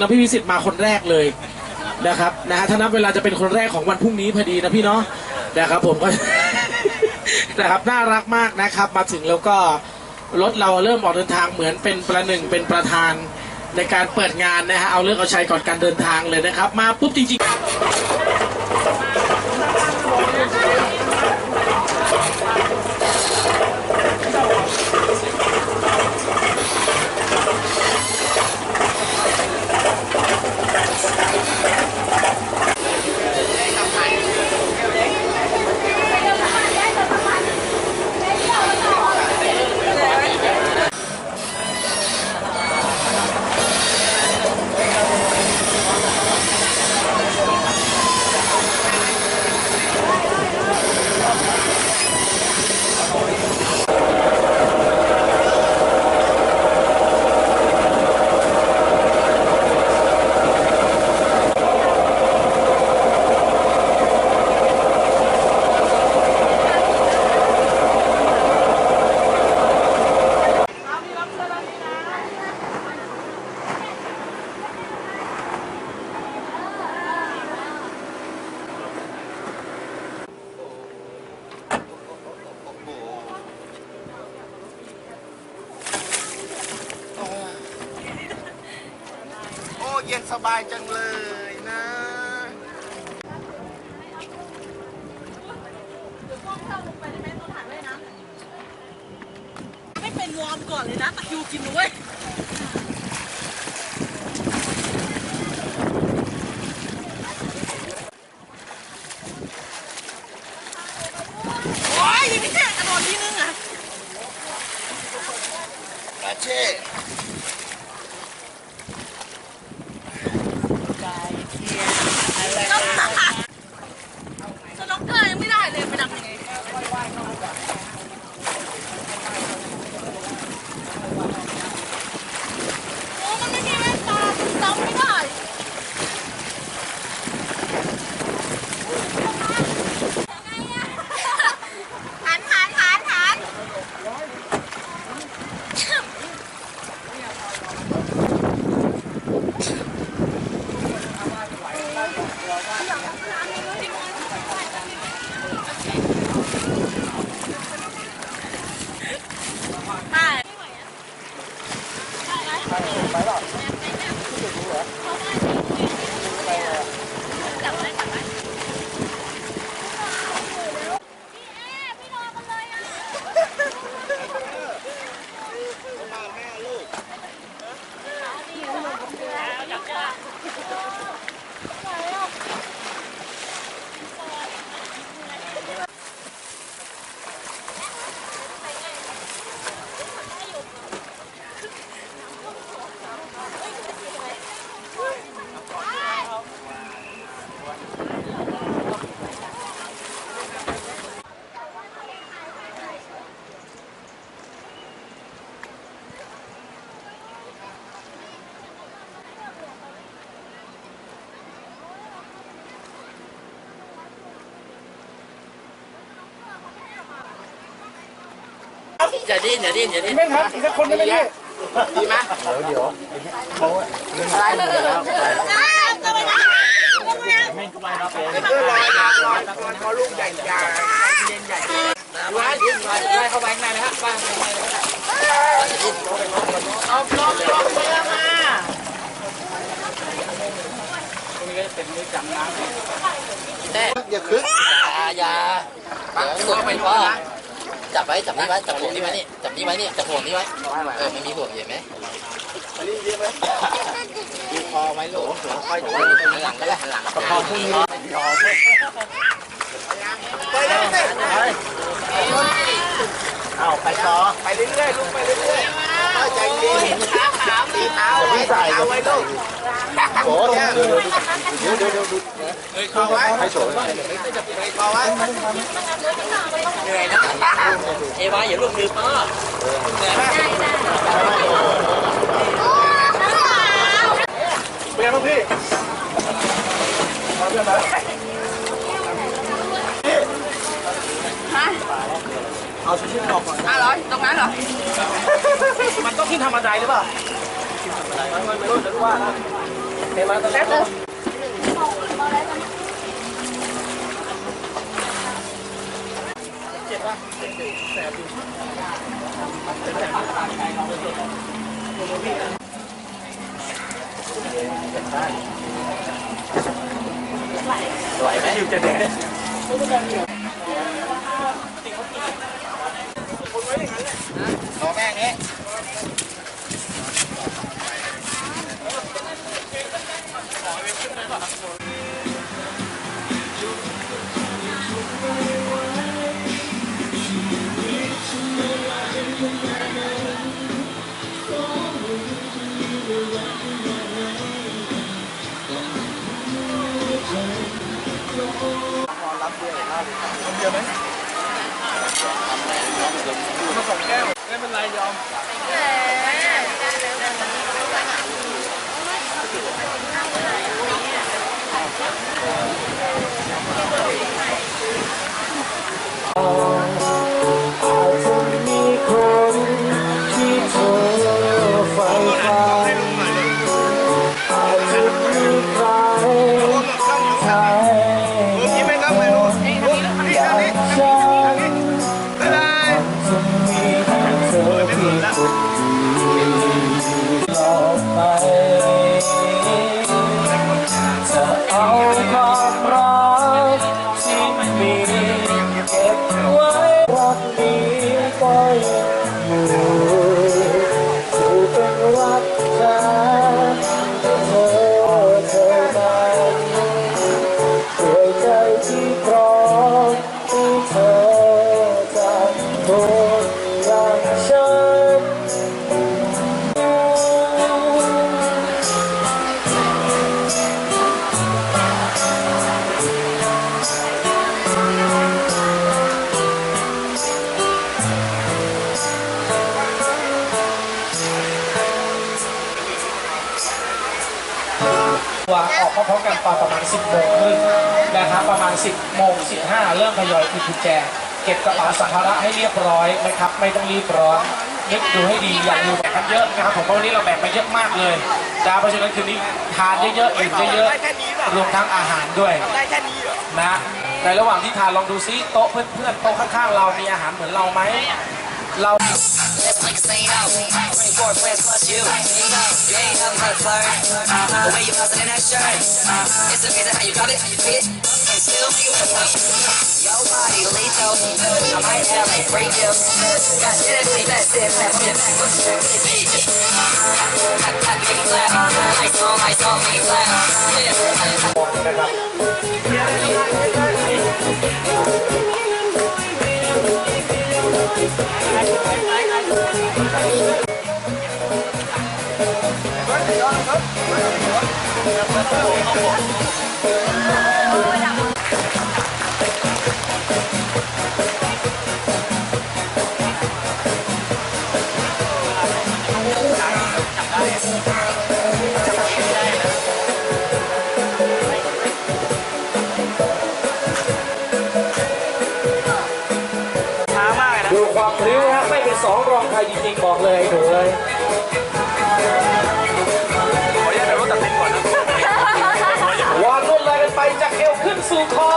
นิดหนึ่งนะพี่วิสิตมาคนแรกเลยนะครับนะฮะถ้านับเวลาจะเป็นคนแรกของวันพรุ่งนี้พอดีนะพี่เนาะนะครับผมก็ นะครับน่ารักมากนะครับ มาถึงแล้วก็รถเราเริ่มออกเดินทางเหมือนเป็นประหนึ่งเป็นประธานในการเปิดงานนะฮะเอาเรื่องเอาชัยก่อนการเดินทางเลยนะครับ มาปุ๊บจริงๆ เย็นสบายจังเลยนะไม่เป็นวอร์มก่อนเลยนะตะคิวกินด้วย อย่าดิ้นอย่าดิ้นอย่าดิ้นไม่ทันอีกสักคนได้ไหมเนี่ยดีไหมไม่ก็ไปรับเองเพื่อรอยรอยรอยรอยเขาลูกใหญ่ใหญ่ร้านดิ้นไปไล่เข้าไปข้างในเลยฮะบ้านข้างในเลยเอาลองลองไปแล้วมาตรงนี้ก็จะเป็นมือจับน้ำแต่อย่าคึกอย่าอย่าเดี๋ยวสุดไปพ่อ จับไว้จับนี่ไว้จับห่วงนี่ไว้นี่จับนี่ไว้นี่จับห่วงนี่ไว้เออมันมีห่วงเห็นไหมอันนี้เยอะไหมดูคอไว้โหลค่อยหันหลังก็ได้หันหลังปคอพรุ่งนี้ไปเลยไปเอาไปต่อไปเรื่อยๆลูกไปเรื่อยๆเข้าใจดี ขาขาตีเท้าไว้เท้าไว้ลูกโอ้เดี๋ยวเดี๋ยวเดี๋ยวเดี๋ยวดูเข้าไว้ให้โฉมเข้าไว้เหนื่อยนะเอวาอย่าลูกมือพ่อเหนื่อยมากเป็นไงบ้างพี่ห้าร้อยตรงนั้นเหรอ มันต้องขึ้นธรรมดาหรือเปล่า Để mà tao test luôn. loại mấy chiêu trên đấy nó mang đấy วไหมรอแม่งนี้มี 10โมงครึ่งนะครับประมาณ 10โมง15 เริ่มทยอยคืนกุญแจ เก็บกระเป๋าสัมภาระให้เรียบร้อยนะครับไม่ต้องรีบร้อนนึกดูให้ดีอย่าลืมแบ่งกันเยอะนะครับผมวันนี้เราแบ่งไปเยอะมากเลยนะเพราะฉะนั้นคืนนี้ทานเยอะๆอิ่มเยอะๆรวมทั้งอาหารด้วยได้แค่นี้เหรอนะในระหว่างที่ทานลองดูซิโต๊ะเพื่อนๆโต๊ะข้างๆเรามีอาหารเหมือนเราไหมเรา like a saint out. 24 friends plus you. You ain't nothing but a flirt. The way you bustin' in that shirt. It's amazing how you got it, fit, and still make it work. Your body lethal. I might have like free gifts. Got shit that me that shit, that shit back. What's the beat? I got me clap. Lights on, lights on, make it clap. Yeah. ดับ สองรองใครจริงๆบอกเลยไอ้หนูเลยวางลวดลายกันไปจากเอวขึ้นสู่คอ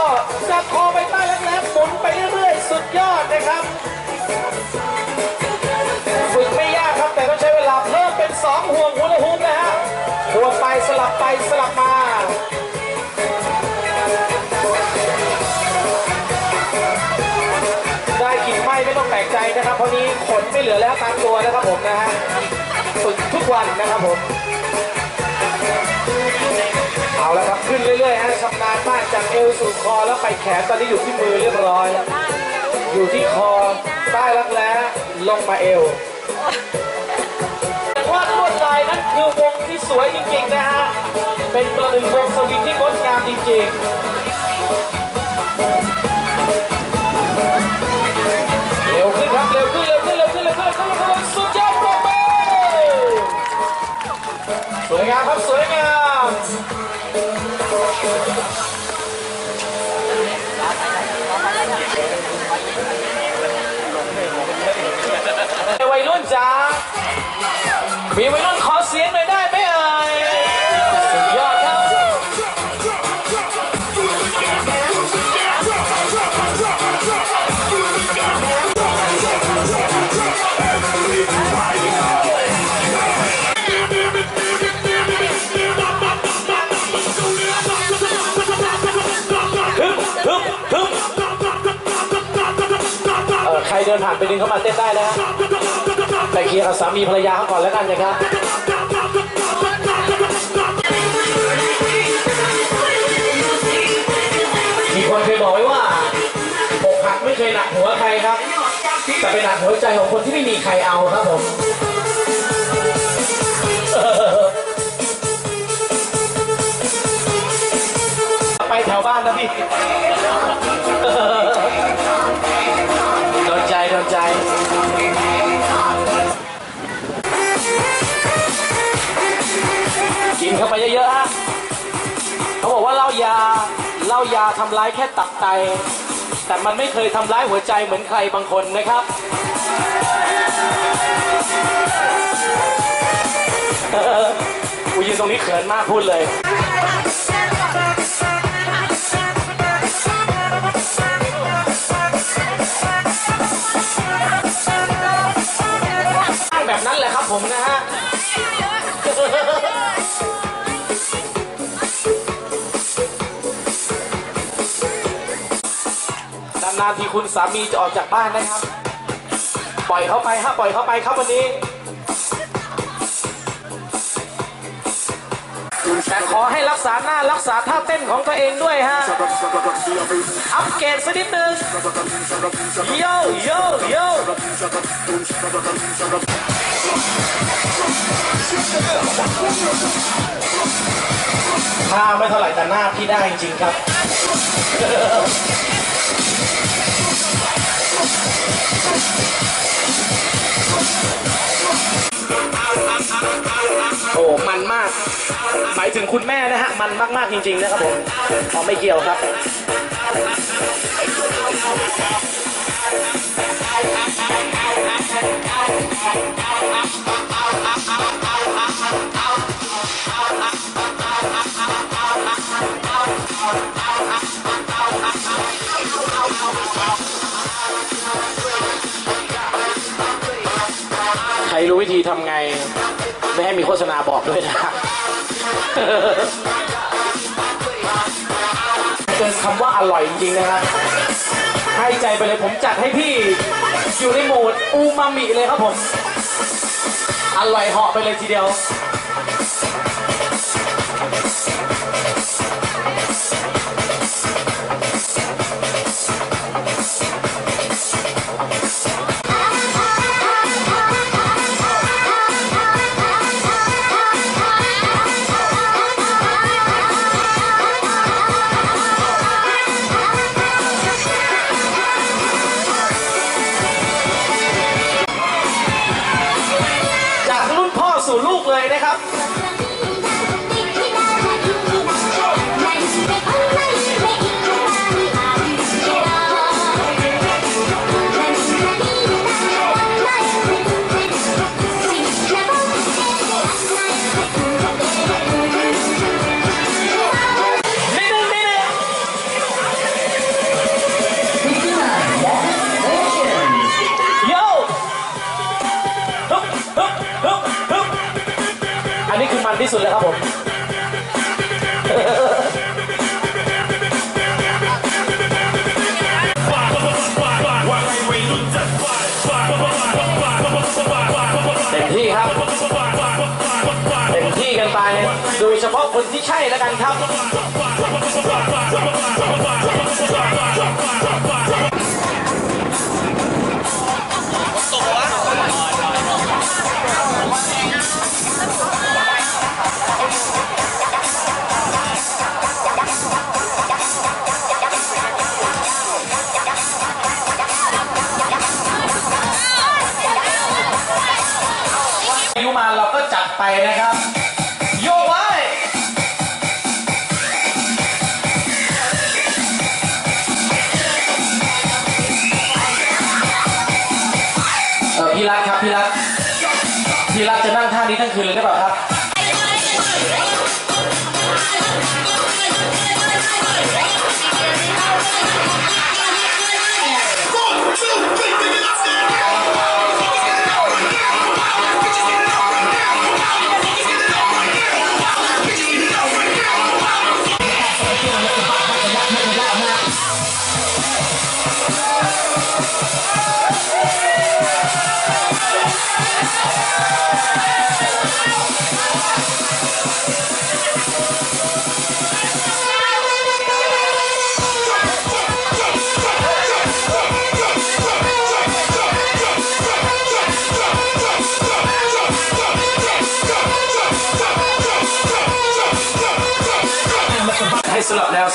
จากคอไปใต้แหลมๆหมุนไปเรื่อยๆ สุดยอดนะครับ ฝึกไม่ยากครับแต่ต้องใช้เวลาเพิ่มเป็น 2 ห่วงหัวละฮุกนะฮะห่วงไปสลับไปสลับมา ไม่ต้องแปลกใจนะครับ เพราะนี้ขนไม่เหลือแล้วตามตัวนะครับผมนะฮะฝึกทุกวันนะครับผม เอาละครับขึ้นเรื่อยๆฮะชำนาญมากจากเอวสู่คอแล้วไปแขนตอนนี้อยู่ที่มือเรียบร้อย อยู่ที่คอใต้รักแร้ลงมาเอววาดลวดลายนั้นคือวงที่สวยจริงๆนะฮะ เป็นตัวหนึ่งวงสวิงที่งดงามจริงๆ วยงามครับสวยงามวัยรุ่นจ้ามีวัยรุ่นขอเสียงานไปดึงเข้ามาเต้นได้นะฮะแต่เคลียร์กับสามีภรรยาเขาก่อนแล้วกันนะครับมีคนเคยบอกไว้ว่าอกหักไม่เคยหนักหัวใครครับ แต่เป็นหนักหัวใจของคนที่ไม่มีใครเอาครับผมไปแถวบ้านนะพี่ เขาบอกว่าเหล้ายาเหล้ายาทำร้ายแค่ตับไต แต่มันไม่เคยทำร้ายหัวใจเหมือนใครบางคนนะครับกูยืนตรงนี้เขินมากพูดเลยแบบนั้นแหละครับผมนะฮะานๆที่คุณสามีจะออกจากบ้านนะครับ ปล่อยเขาไปฮะปล่อยเขาไปครับวันนี้ แต่ขอให้รักษาหน้ารักษาท่าเต้นของตัวเองด้วยฮะ อัปเกรดสักนิดนึงโยโยโยท่าไม่เท่าไหร่แต่หน้าพี่ได้จริงๆครับ โอ้มันมาก หมายถึงคุณแม่นะฮะ มันมาก ๆ จริง ๆ นะครับผมอ๋อไม่เกี่ยวครับใคร รู้วิธีทำไง ไม่ให้มีโฆษณาบอกด้วยนะเกินคำว่าอร่อยจริงๆนะครับ ให้ใจไปเลยผมจัดให้พี่อยู่ในโหมดอูมามิเลยครับผม อร่อยเหาะไปเลยทีเดียว มันที่สุดเลยครับผมเต็มที่ครับเต็มที่กันไป โดยเฉพาะคนที่ใช่แล้วกันครับ ไปนะครับโยกไว้เออพี่รักครับพี่รักพี่รักจะนั่งท่านี้ทั้งคืนเลยได้เปล่าครับ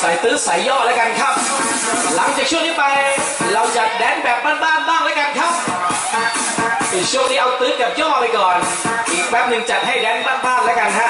ายตื้อสายย่อแล้วกันครับ หลังจากช่วงนี้ไป เราจะแดนแบบบ้านๆบ้างแล้วกันครับอีกช่วงนี้เอาตื้อกับย่อไปก่อน อีกแป๊บหนึ่งจัดให้แดนบ้านๆแล้วกันฮะ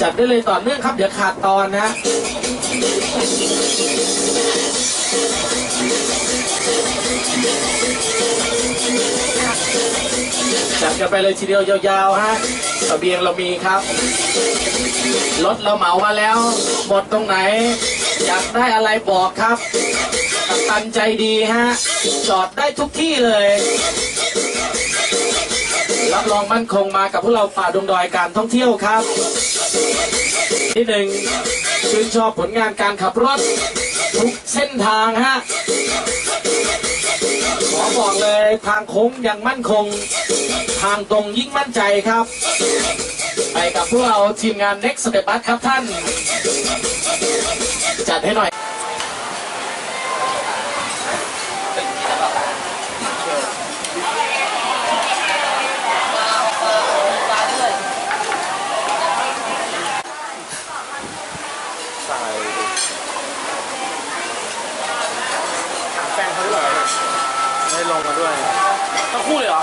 จัดได้เลยต่อเนื่องครับ เดี๋ยวขาดตอนนะจัดกันไปเลยทีเดียวยาวๆฮะเบียงเรามีครับ รถเราเหมามาแล้วหมดตรงไหน อยากได้อะไรบอกครับกัปตันใจดีฮะ จอดได้ทุกที่เลย รับรองมั่นคงมากับพวกเราป่าดงดอยการท่องเที่ยวครับ ที่หนึ่งชื่นชอบผลงานการขับรถ ทุกเส้นทางฮะขอบอกเลยทางโค้งยังมั่นคง ทางตรงยิ่งมั่นใจครับ ไปกับพวกเราทีมงาน Next Step Bus ครับท่าน จัดให้หน่อย แฟนเขาด้วยไม่ ลงมาด้วยทั้งคู่เลยเหรอ